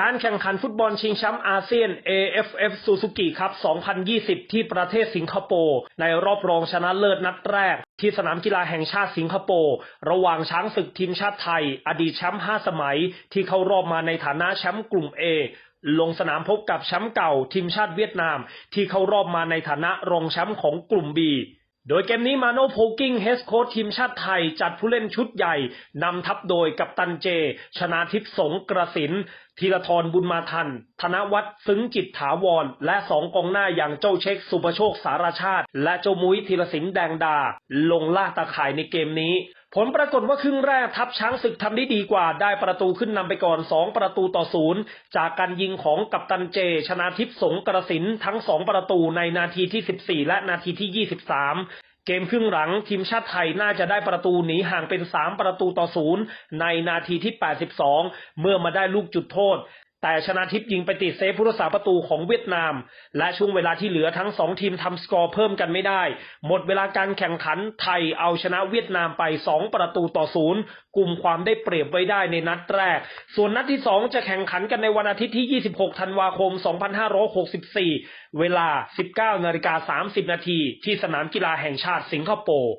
การแข่งขันฟุตบอลชิงแชมป์อาเซียน AFF Suzuki Cup 2020 ที่ประเทศสิงคโปร์ในรอบรองชนะเลิศนัดแรก ที่สนามกีฬาแห่งชาติสิงคโปร์ระหว่างช้างศึกทีมชาติไทย อดีตแชมป์5สมัย ที่เข้ารอบมาในฐานะแชมป์กลุ่ม A ลงสนามพบกับแชมป์เก่าทีมชาติเวียดนาม ที่เข้ารอบมาในฐานะรองแชมป์ของกลุ่ม B โดยเกมนี้มาโนโพกิ้งเฮสโค้ชทีมชาติไทย จัดผู้เล่นชุดใหญ่ นำทัพโดยกัปตันเจ ชนาทิพสงกระสินธีรทรบุญมาทัน ธนวัฒน์ซึ้งจิตถาวร และสองกองหน้าอย่างเจ้าเช็คสุประโชคสารชาติ และเจ้ามุ้ยธีรศิลป์แดงดา ลงล่าตาข่ายในเกมนี้ ผลปรากฏว่าครึ่งแรกทัพช้างศึกทำได้ดีกว่า ได้ประตูขึ้นนำไปก่อน 2 ประตูต่อศูนย์จากการยิงของกัปตันเจ ชนาทิพย์สงกระสินทั้ง 2 ประตูในนาทีที่ 14 และนาทีที่ 23เกมครึ่งหลังทีมชาติไทยน่าจะได้ประตูหนีห่างเป็น 3 ประตูต่อศูนย์ในนาทีที่ 82 เมื่อมาได้ลูกจุดโทษ แต่ชนะทิพย์ยิงไปติดเซฟผู้รักษาประตูของเวียดนาม และช่วงเวลาที่เหลือทั้งสองทีมทำสกอร์เพิ่มกันไม่ได้ หมดเวลาการแข่งขันไทยเอาชนะเวียดนามไป 2 ประตูต่อศูนย์กลุ่มความได้เปรียบไว้ได้ในนัดแรก ส่วนนัดที่ 2 จะแข่งขันกันในวันอาทิตย์ที่ 26 ธันวาคม 2564 เวลา 19นาฬิกา30นาทีที่สนามกีฬาแห่งชาติสิงคโปร์